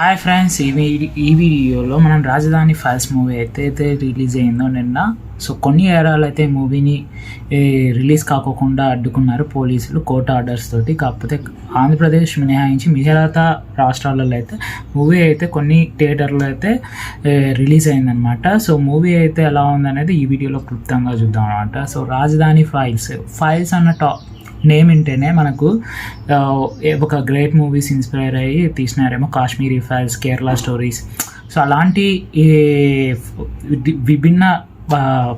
Hi friends ఈ ఈ వీడియోలో మనం రాజధాని ఫైల్స్ మూవీ అయితే అయితే రిలీజ్ అయిందో నిన్న. సో కొన్ని ఏరాలు అయితే మూవీని రిలీజ్ కాకోకుండా అడ్డుకున్నారు పోలీసులు కోర్టు ఆర్డర్స్ తోటి. కాకపోతే ఆంధ్రప్రదేశ్ మినహాయించి మిగతా రాష్ట్రాలలో అయితే మూవీ అయితే కొన్ని థియేటర్లో అయితే రిలీజ్ అయిందనమాట సో మూవీ అయితే ఎలా ఉందనేది ఈ వీడియోలో క్లుప్తంగా చూద్దాం అనమాట సో రాజధాని ఫైల్స్ ఫైల్స్ అన్న టా నేమ్ వింటేనే మనకు ఒక గ్రేట్ మూవీస్ ఇన్స్పైర్ అయ్యి తీసినారేమో Kashmiri files Kerala stories. So అలాంటి ఈ విభిన్న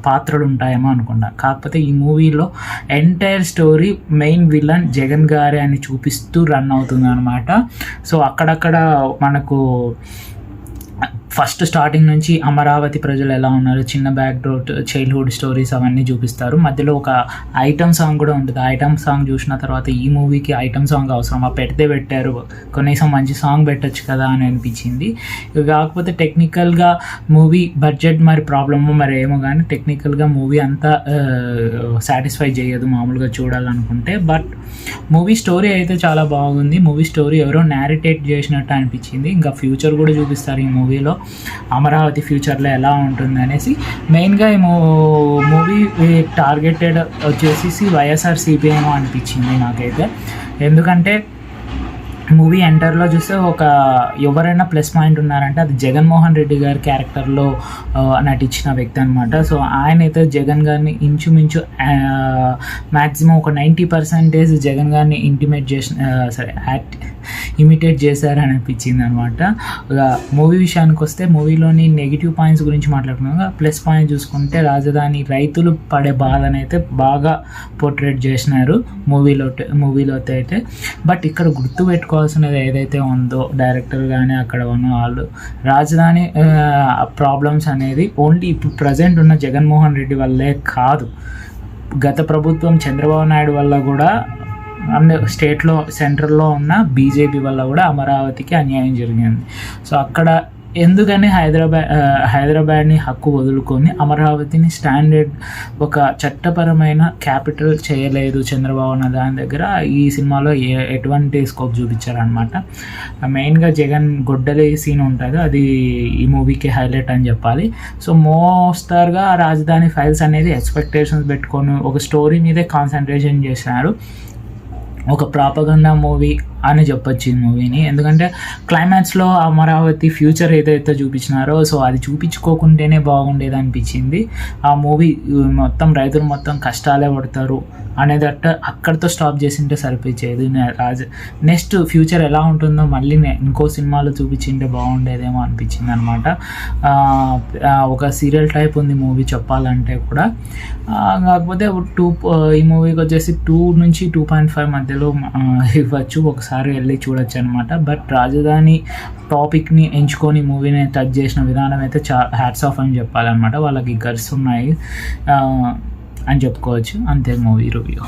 పాత్రలు ఉంటాయేమో అనుకున్నా. కాకపోతే ఈ మూవీలో entire story main villain Jagan గారే అని చూపిస్తూ రన్ అవుతుంది అనమాట సో అక్కడక్కడ మనకు ఫస్ట్ స్టార్టింగ్ నుంచి అమరావతి ప్రజలు ఎలా ఉన్నారు? చిన్న బ్యాక్ డ్రోట్ చైల్డ్హుడ్ స్టోరీస్ అవన్నీ చూపిస్తారు. మధ్యలో ఒక ఐటమ్ సాంగ్ కూడా ఉంటుంది. ఐటమ్ సాంగ్ చూసిన తర్వాత ఈ మూవీకి ఐటమ్ సాంగ్ అవసరమా? పెడితే పెట్టారు. కనీసం మంచి సాంగ్ పెట్టొచ్చు కదా అని అనిపించింది. కాకపోతే టెక్నికల్గా మూవీ బడ్జెట్ మరి ప్రాబ్లమ్ మరి ఏమో కానీ టెక్నికల్గా మూవీ అంతా సాటిస్ఫై చేయదు మామూలుగా చూడాలనుకుంటే. బట్ మూవీ స్టోరీ అయితే చాలా బాగుంది. మూవీ స్టోరీ ఎవరో నేరిటేట్ చేసినట్టు అనిపించింది. ఇంకా ఫ్యూచర్ కూడా చూపిస్తారు ఈ మూవీలో అమరావతి ఫ్యూచర్లో ఎలా ఉంటుంది అనేసి మెయిన్గా ఈ మూవీ టార్గెటెడ్ వచ్చేసి వైఎస్ఆర్ సిపిఐ అనిపించింది నాకైతే. ఎందుకంటే మూవీ ఎంటర్లో చూస్తే ఒక ఎవరైనా ప్లస్ పాయింట్ ఉన్నారంటే అది జగన్మోహన్ రెడ్డి గారి క్యారెక్టర్లో నటించిన వ్యక్తి అనమాట సో ఆయన అయితే జగన్ గారిని ఇంచుమించు మ్యాక్సిమం ఒక నైంటీ పర్సెంటేజ్ జగన్ గారిని ఇంటిమేట్ చేసిన సరే యాక్ట్ ఇమిటేట్ చేశారని అనిపించింది అనమాట మూవీ విషయానికి వస్తే మూవీలోని నెగిటివ్ పాయింట్స్ గురించి మాట్లాడుకున్నాం ప్లస్ పాయింట్ చూసుకుంటే రాజధాని రైతులు పడే బాధనైతే అయితే బాగా పోర్ట్రేట్ చేసినారు మూవీలో మూవీలో అయితే బట్ ఇక్కడ గుర్తు పెట్టుకోవాల్సినది ఏదైతే ఉందో డైరెక్టర్ కానీ అక్కడ ఉన్న వాళ్ళు రాజధాని ప్రాబ్లమ్స్ అనేది ఓన్లీ ఇప్పుడు ప్రజెంట్ ఉన్న జగన్మోహన్ రెడ్డి వల్లే కాదు. గత ప్రభుత్వం చంద్రబాబు నాయుడు వల్ల కూడా స్టేట్లో సెంటర్లో ఉన్న బీజేపీ వల్ల కూడా అమరావతికి అన్యాయం జరిగింది. సో అక్కడ ఎందుకని హైదరాబాద్ హైదరాబాద్ని హక్కు వదులుకొని అమరావతిని స్టాండర్డ్ ఒక చట్టపరమైన క్యాపిటల్ చేయలేదు చంద్రబాబు అన్న దాని దగ్గర ఈ సినిమాలో ఏ ఎటువంటి స్కోప్ చూపించారనమాట మెయిన్గా జగన్ గొడ్డలి సీన్ ఉంటుంది అది ఈ మూవీకి హైలైట్ అని చెప్పాలి. సో మోస్తారుగా రాజధాని ఫైల్స్ అనేది ఎక్స్పెక్టేషన్స్ పెట్టుకొని ఒక స్టోరీ మీదే కాన్సన్ట్రేషన్ చేసినారు. ఒక ప్రాపగండా మూవీ అని చెప్పొచ్చు ఈ మూవీని. ఎందుకంటే క్లైమాక్స్లో అమరావతి ఫ్యూచర్ ఏదైతే చూపించినారో సో అది చూపించుకోకుంటేనే బాగుండేది అనిపించింది. ఆ మూవీ మొత్తం రైతులు మొత్తం కష్టాలే పడతారు అనేదట్ట అక్కడితో స్టాప్ చేసింటే సరిపోయేది. రాజ నెక్స్ట్ ఫ్యూచర్ ఎలా ఉంటుందో మళ్ళీ ఇంకో సినిమాలో చూపించింటే బాగుండేదేమో అనిపించింది అనమాట ఒక సీరియల్ టైప్ ఉంది మూవీ చెప్పాలంటే కూడా. కాకపోతే టూ ఈ మూవీకి వచ్చేసి టూ నుంచి టూ పాయింట్ ఫైవ్ మధ్యలో ఇవ్వచ్చు. ఒకసారి వెళ్ళి చూడొచ్చు అనమాట బట్ రాజధాని టాపిక్ని ఎంచుకొని మూవీని టచ్ చేసిన విధానం అయితే చా హ్యాట్స్ ఆఫ్ అని చెప్పాలన్నమాట. వాళ్ళకి గర్స్ ఉన్నాయి. అని చెప్పుకోవచ్చు. అంతే మూవీ రివ్యూ.